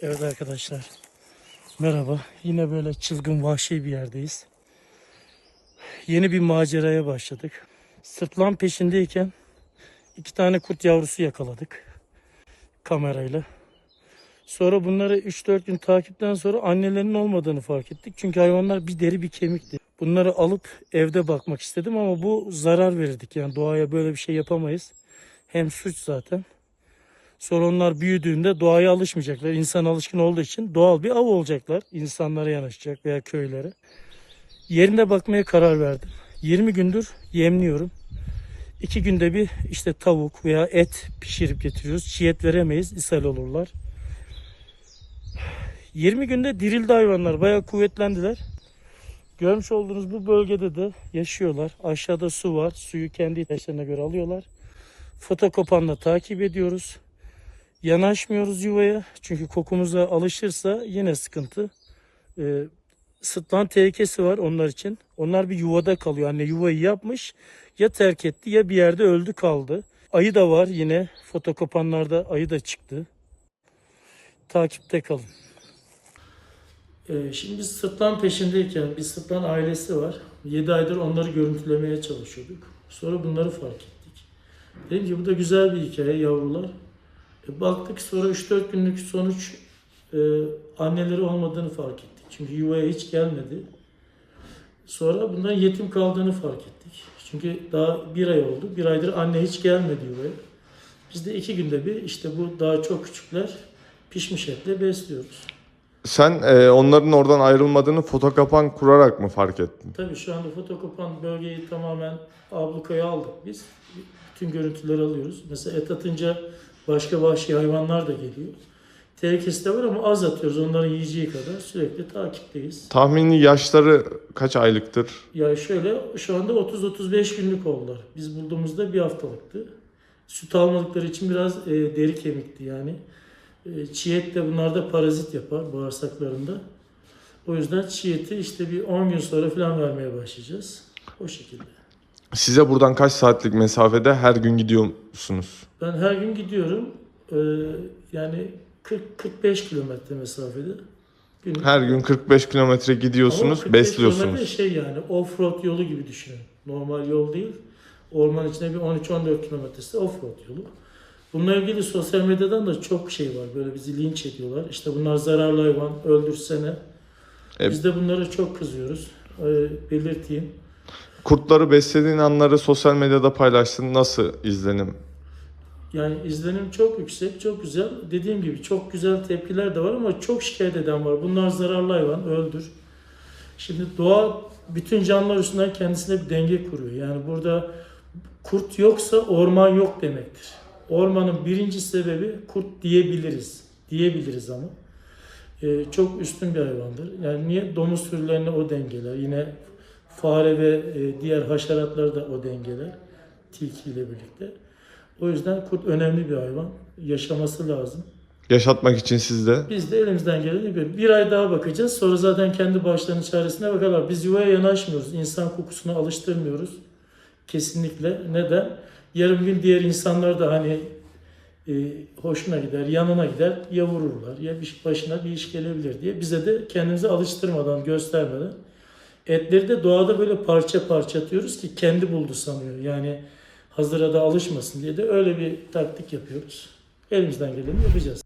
Evet arkadaşlar. Merhaba. Yine böyle çılgın vahşi bir yerdeyiz. Yeni bir maceraya başladık. Sırtlan peşindeyken iki tane kurt yavrusu yakaladık. Kamerayla. Sonra bunları 3-4 gün takipten sonra annelerinin olmadığını fark ettik. Çünkü hayvanlar bir deri bir kemikti. Bunları alıp evde bakmak istedim ama bu zarar verirdik. Yani doğaya böyle bir şey yapamayız. Hem suç zaten. Sonra onlar büyüdüğünde doğaya alışmayacaklar. İnsan alışkın olduğu için doğal bir av olacaklar. İnsanlara yanaşacak veya köylere. Yerine bakmaya karar verdim. 20 gündür yemliyorum. İki günde bir işte tavuk veya et pişirip getiriyoruz. Çiğ et veremeyiz. ishal olurlar. 20 günde dirildi hayvanlar. Bayağı kuvvetlendiler. Görmüş olduğunuz bu bölgede de yaşıyorlar. Aşağıda su var. Suyu kendi ihtiyaçlarına göre alıyorlar. Fotokopanla takip ediyoruz. Yanaşmıyoruz yuvaya. Çünkü kokumuza alışırsa yine sıkıntı. Ee, sıtlan tehlikesi var onlar için. Onlar bir yuvada kalıyor. Anne yuvayı yapmış ya terk etti ya bir yerde öldü kaldı. Ayı da var yine. Fotokopanlarda ayı da çıktı. Takipte kalın. Ee, şimdi biz sırtlan peşindeyken bir sırtlan ailesi var. 7 aydır onları görüntülemeye çalışıyorduk. Sonra bunları fark ettik. Dedim ki bu da güzel bir hikaye yavrular. Baktık sonra 3-4 günlük sonuç e, anneleri olmadığını fark ettik. Çünkü yuvaya hiç gelmedi. Sonra bunların yetim kaldığını fark ettik. Çünkü daha bir ay oldu. Bir aydır anne hiç gelmedi yuvaya. Biz de iki günde bir işte bu daha çok küçükler pişmiş etle besliyoruz. Sen e, onların oradan ayrılmadığını fotokapan kurarak mı fark ettin? Tabii şu anda fotokopan bölgeyi tamamen ablukaya aldık biz. Bütün görüntüleri alıyoruz. Mesela et atınca başka vahşi hayvanlar da geliyor. Tehlikesi de var ama az atıyoruz. Onların yiyeceği kadar sürekli takipteyiz. Tahmini yaşları kaç aylıktır? Ya şöyle şu anda 30-35 günlük oldular. Biz bulduğumuzda bir haftalıktı. Süt almadıkları için biraz e, deri kemikti yani. E, çiğ et de bunlarda parazit yapar bağırsaklarında. O yüzden çiğ eti işte bir 10 gün sonra falan vermeye başlayacağız. O şekilde. Size buradan kaç saatlik mesafede her gün gidiyor musunuz? Ben her gün gidiyorum. Ee, yani 40-45 kilometre mesafede. Günlük. Her gün 45 kilometre Ama gidiyorsunuz, 45 kilometre besliyorsunuz. şey yani off-road yolu gibi düşünün. Normal yol değil. Orman içinde bir 13-14 kilometresi off-road yolu. Bununla ilgili sosyal medyadan da çok şey var. Böyle bizi linç ediyorlar. İşte bunlar zararlı hayvan, öldürsene. E- Biz de bunlara çok kızıyoruz. Ee, belirteyim. Kurtları beslediğin anları sosyal medyada paylaştın. Nasıl izlenim? Yani izlenim çok yüksek, çok güzel. Dediğim gibi çok güzel tepkiler de var ama çok şikayet eden var. Bunlar zararlı hayvan, öldür. Şimdi doğa bütün canlılar üstünden kendisine bir denge kuruyor. Yani burada kurt yoksa orman yok demektir. Ormanın birinci sebebi kurt diyebiliriz. Diyebiliriz ama. Ee, çok üstün bir hayvandır. Yani niye domuz sürülerini o dengeler. Yine fare ve e, diğer haşeratları da o dengeler. Tilki ile birlikte. O yüzden kurt önemli bir hayvan. Yaşaması lazım. Yaşatmak için sizde. Biz de elimizden geleni yapıyoruz. Bir ay daha bakacağız. Sonra zaten kendi başlarının çaresine bakarlar. Biz yuvaya yanaşmıyoruz. İnsan kokusuna alıştırmıyoruz. Kesinlikle. Neden? Yarın gün diğer insanlar da hani e, hoşuna gider, yanına gider, ya vururlar ya bir başına bir iş gelebilir diye. Bize de kendimizi alıştırmadan, göstermeden etleri de doğada böyle parça parça atıyoruz ki kendi buldu sanıyor. Yani hazıra da alışmasın diye de öyle bir taktik yapıyoruz. Elimizden geleni yapacağız.